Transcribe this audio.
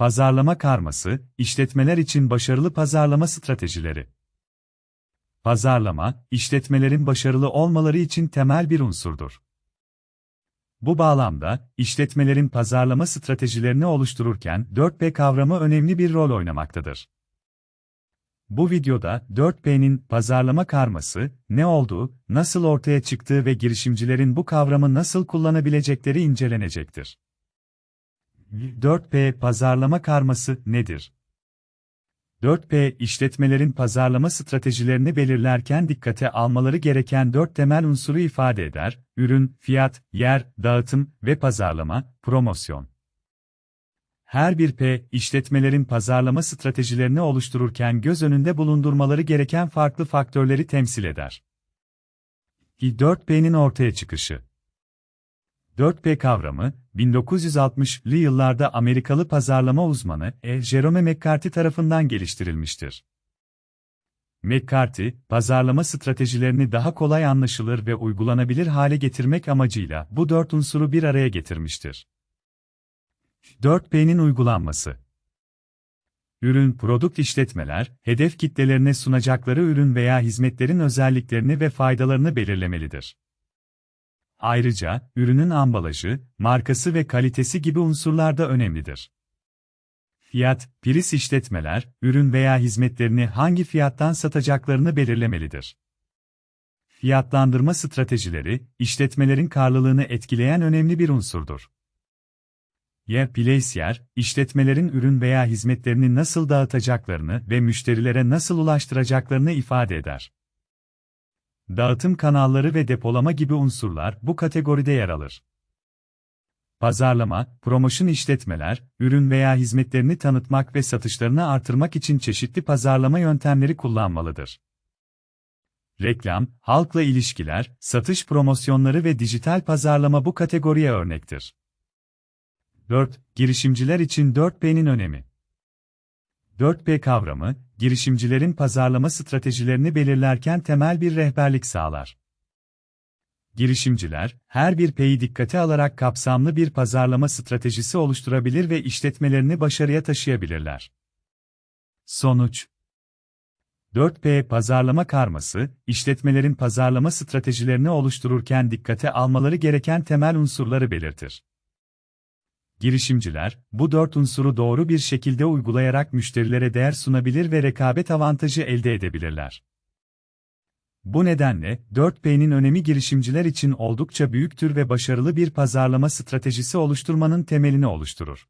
Pazarlama karması, işletmeler için başarılı pazarlama stratejileri. Pazarlama, işletmelerin başarılı olmaları için temel bir unsurdur. Bu bağlamda, işletmelerin pazarlama stratejilerini oluştururken 4P kavramı önemli bir rol oynamaktadır. Bu videoda 4P'nin pazarlama karması, ne olduğu, nasıl ortaya çıktığı ve girişimcilerin bu kavramı nasıl kullanabilecekleri incelenecektir. 4P pazarlama karması nedir? 4P işletmelerin pazarlama stratejilerini belirlerken dikkate almaları gereken 4 temel unsuru ifade eder: ürün, fiyat, yer, dağıtım ve pazarlama, promosyon. Her bir P, işletmelerin pazarlama stratejilerini oluştururken göz önünde bulundurmaları gereken farklı faktörleri temsil eder. 4P'nin ortaya çıkışı 4P kavramı, 1960'lı yıllarda Amerikalı pazarlama uzmanı E. Jerome McCarthy tarafından geliştirilmiştir. McCarthy, pazarlama stratejilerini daha kolay anlaşılır ve uygulanabilir hale getirmek amacıyla bu dört unsuru bir araya getirmiştir. 4P'nin uygulanması Ürün, produkt işletmeler, hedef kitlelerine sunacakları ürün veya hizmetlerin özelliklerini ve faydalarını belirlemelidir. Ayrıca, ürünün ambalajı, markası ve kalitesi gibi unsurlar da önemlidir. Fiyat, priz işletmeler, ürün veya hizmetlerini hangi fiyattan satacaklarını belirlemelidir. Fiyatlandırma stratejileri, işletmelerin karlılığını etkileyen önemli bir unsurdur. Yer Placer, işletmelerin ürün veya hizmetlerini nasıl dağıtacaklarını ve müşterilere nasıl ulaştıracaklarını ifade eder. Dağıtım kanalları ve depolama gibi unsurlar bu kategoride yer alır. Pazarlama, promosyon işletmeler, ürün veya hizmetlerini tanıtmak ve satışlarını artırmak için çeşitli pazarlama yöntemleri kullanmalıdır. Reklam, halkla ilişkiler, satış promosyonları ve dijital pazarlama bu kategoriye örnektir. 4. Girişimciler için 4P'nin önemi 4P kavramı, girişimcilerin pazarlama stratejilerini belirlerken temel bir rehberlik sağlar. Girişimciler, her bir P'yi dikkate alarak kapsamlı bir pazarlama stratejisi oluşturabilir ve işletmelerini başarıya taşıyabilirler. Sonuç 4P pazarlama karması, işletmelerin pazarlama stratejilerini oluştururken dikkate almaları gereken temel unsurları belirtir. Girişimciler, bu dört unsuru doğru bir şekilde uygulayarak müşterilere değer sunabilir ve rekabet avantajı elde edebilirler. Bu nedenle, 4P'nin önemi girişimciler için oldukça büyüktür ve başarılı bir pazarlama stratejisi oluşturmanın temelini oluşturur.